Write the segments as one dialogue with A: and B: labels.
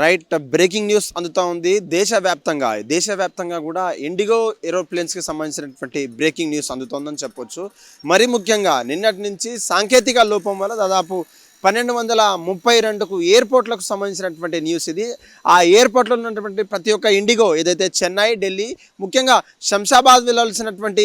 A: Right breaking news అందుతూ ఉంది. దేశవ్యాప్తంగా దేశవ్యాప్తంగా కూడా ఇండిగో ఏరోప్లేన్స్కి సంబంధించినటువంటి బ్రేకింగ్ న్యూస్ అందుతోందని చెప్పొచ్చు. మరి ముఖ్యంగా నిన్నటి నుంచి సాంకేతిక లోపం వల్ల దాదాపు పన్నెండు వందల ముప్పై రెండుకు ఎయిర్పోర్ట్లకు సంబంధించినటువంటి న్యూస్ ఇది. ఆ ఎయిర్పోర్ట్లో ఉన్నటువంటి ప్రతి ఒక్క ఇండిగో ఏదైతే చెన్నై ఢిల్లీ ముఖ్యంగా శంషాబాద్ వెళ్ళాల్సినటువంటి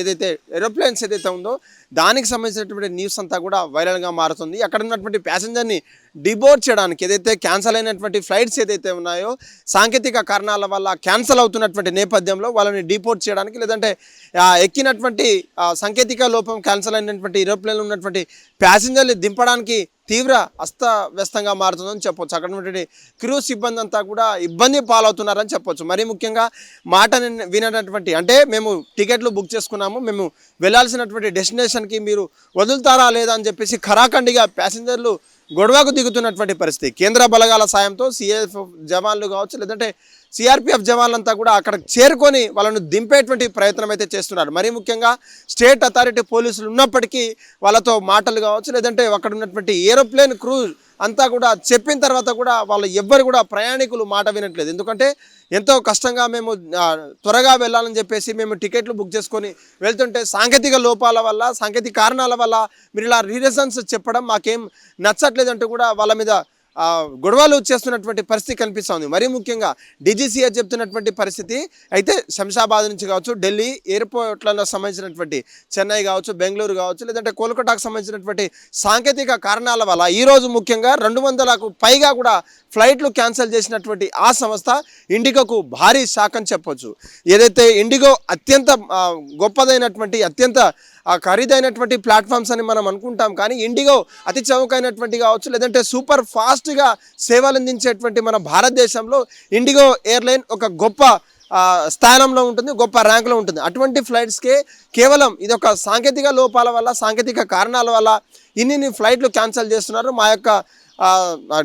A: ఏదైతే ఏరోప్లేన్స్ ఏదైతే ఉందో దానికి సంబంధించినటువంటి న్యూస్ అంతా కూడా వైరల్గా మారుతుంది. అక్కడ ఉన్నటువంటి ప్యాసింజర్ని డిబోర్డ్ చేయడానికి ఏదైతే క్యాన్సల్ అయినటువంటి ఫ్లైట్స్ ఏదైతే ఉన్నాయో సాంకేతిక కారణాల వల్ల క్యాన్సల్ అవుతున్నటువంటి నేపథ్యంలో వాళ్ళని డిపోర్ట్ చేయడానికి లేదంటే ఎక్కినటువంటి సాంకేతిక లోపం క్యాన్సల్ అయినటువంటి ఏరోప్లేన్లో ఉన్నటువంటి ప్యాసింజర్ని దింపడానికి తీవ్ర అస్తవ్యస్తంగా మారుతుందని చెప్పొచ్చు. అక్కడ ఉన్నటువంటి క్రూ సిబ్బంది అంతా కూడా ఇబ్బంది పాలవుతున్నారని చెప్పొచ్చు. మరీ ముఖ్యంగా మాట వినటువంటి అంటే మేము టికెట్లు బుక్ చేసుకున్నాము. మేము వెళ్ళాల్సినటువంటి డెస్టినేషన్కి మీరు వదులుతారా లేదా అని చెప్పేసి ఖరాఖండిగా ప్యాసింజర్లు గొడవకు దిగుతున్నటువంటి పరిస్థితి. కేంద్ర బలగాల సాయంతో సిఎఫ్ జవాన్లు కావచ్చు లేదంటే సిఆర్పిఎఫ్ జవాన్లంతా కూడా అక్కడ చేరుకొని వాళ్ళను దింపేటువంటి ప్రయత్నం అయితే చేస్తున్నారు. మరీ ముఖ్యంగా స్టేట్ అథారిటీ పోలీసులు ఉన్నప్పటికీ వాళ్ళతో మాటలు కావచ్చు లేదంటే అక్కడ ఉన్నటువంటి ఏరోప్లేన్ క్రూ అంతా కూడా చెప్పిన తర్వాత కూడా వాళ్ళు ఎవ్వరు కూడా ప్రయాణికులు మాట వినట్లేదు. ఎందుకంటే ఎంతో కష్టంగా మేము త్వరగా వెళ్ళాలని చెప్పేసి మేము టికెట్లు బుక్ చేసుకొని వెళ్తుంటే సాంకేతిక లోపాల వల్ల సాంకేతిక కారణాల వల్ల మీరు ఇలా రీజన్స్ చెప్పడం మాకేం నచ్చట్లేదు అంటూ కూడా వాళ్ళ మీద గొడవలు చేస్తున్నటువంటి పరిస్థితి కనిపిస్తుంది. మరీ ముఖ్యంగా డీజీసీఏ చెప్తున్నటువంటి పరిస్థితి అయితే శంషాబాద్ నుంచి కావచ్చు ఢిల్లీ ఎయిర్పోర్ట్లలో సంబంధించినటువంటి చెన్నై కావచ్చు బెంగళూరు కావచ్చు లేదంటే కోల్కతాకు సంబంధించినటువంటి సాంకేతిక కారణాల వల్ల ఈరోజు ముఖ్యంగా రెండు వందలకు పైగా కూడా ఫ్లైట్లు క్యాన్సిల్ చేసినటువంటి ఆ సంస్థ ఇండిగోకు భారీ శాఖ అని చెప్పొచ్చు. ఏదైతే ఇండిగో అత్యంత గొప్పదైనటువంటి అత్యంత ఖరీదైనటువంటి ప్లాట్ఫామ్స్ అని మనం అనుకుంటాం కానీ ఇండిగో అతి చౌకైనటువంటి కావచ్చు లేదంటే సూపర్ ఫాస్ట్ సేవలు అందించేటువంటి మన భారతదేశంలో ఇండిగో ఎయిర్లైన్ ఒక గొప్ప స్థానంలో ఉంటుంది గొప్ప ర్యాంకులో ఉంటుంది. అటువంటి ఫ్లైట్స్కే కేవలం ఇది ఒక సాంకేతిక లోపాల వల్ల సాంకేతిక కారణాల వల్ల ఇన్ని ఫ్లైట్లు క్యాన్సిల్ చేస్తున్నారు. మా యొక్క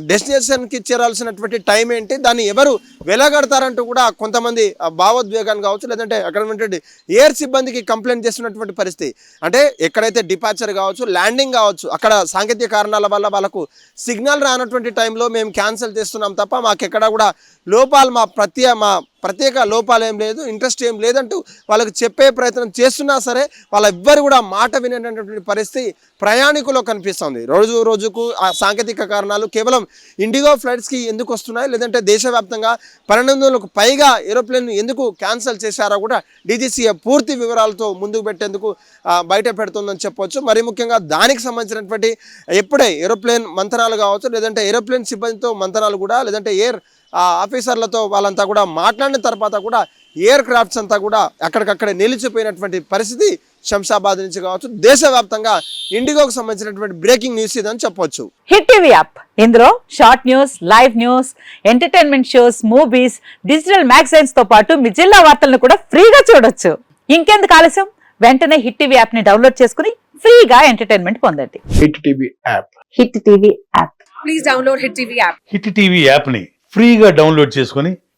A: డెస్టినేషన్కి చేరాల్సినటువంటి టైం ఏంటి? దాన్ని ఎవరు వెలగడతారంటూ కూడా కొంతమంది భావోద్వేగాన్ని కావచ్చు లేదంటే అక్కడ ఉన్నటువంటి ఎయిర్ సిబ్బందికి కంప్లైంట్ చేస్తున్నటువంటి పరిస్థితి. అంటే ఎక్కడైతే డిపార్చర్ కావచ్చు ల్యాండింగ్ కావచ్చు అక్కడ సాంకేతిక కారణాల వల్ల వాళ్ళకు సిగ్నల్ రానటువంటి టైంలో మేము క్యాన్సిల్ చేస్తున్నాం తప్ప మాకు ఎక్కడ కూడా లోపాలు మా ప్రత్యే మా ప్రత్యేక లోపాలు ఏం లేదు ఇంట్రెస్ట్ ఏం లేదంటూ వాళ్ళకి చెప్పే ప్రయత్నం చేస్తున్నా సరే వాళ్ళ ఎవ్వరు కూడా మాట వినేటటువంటి పరిస్థితి ప్రయాణికుల్లో కనిపిస్తుంది. రోజు రోజుకు ఆ సాంకేతిక కారణాలు కేవలం ఇండిగో ఫ్లైట్స్కి ఎందుకు వస్తున్నాయి? లేదంటే దేశవ్యాప్తంగా పన్నెండు వందలకు పైగా ఏరోప్లేన్ ఎందుకు క్యాన్సిల్ చేశారో కూడా డీజీసీఏ పూర్తి వివరాలతో ముందుకు పెట్టేందుకు బయట పెడుతుందని చెప్పొచ్చు. మరి ముఖ్యంగా దానికి సంబంధించినటువంటి ఎప్పుడే ఏరోప్లేన్ మంతనాలు కావచ్చు లేదంటే ఏరోప్లేన్ సిబ్బందితో మంతనాలు కూడా లేదంటే ఎయిర్ ఆఫీసర్లతో వాళ్ళంతా కూడా మాట్లాడి మాట్లాడిన తర్వాత కూడా ఎయిర్ క్రాఫ్ట్స్ అంతా కూడా అక్కడికక్కడే నిలిచిపోయినటువంటి పరిస్థితి శంషాబాద్ నుంచి కావచ్చు. దేశవ్యాప్తంగా ఇండిగోకు సంబంధించినటువంటి బ్రేకింగ్ న్యూస్ ఇదని చెప్పొచ్చు.
B: Hit TV app. ఇందులో short news live news entertainment shows movies digital మ్యాగజైన్స్తో పాటు మీ జిల్లా వార్తలను కూడా ఫ్రీగా చూడొచ్చు. ఇంకెందుకు ఆలస్యం? వెంటనే హిట్ టీవీ యాప్ని డౌన్లోడ్ చేసుకుని ఫ్రీగా ఎంటర్టైన్మెంట్ పొందండి.
C: Hit TV app.
B: Hit TV app.
D: Please download Hit TV app.
E: Hit TV యాప్ని ఫ్రీగా డౌన్లోడ్ చేసుకొని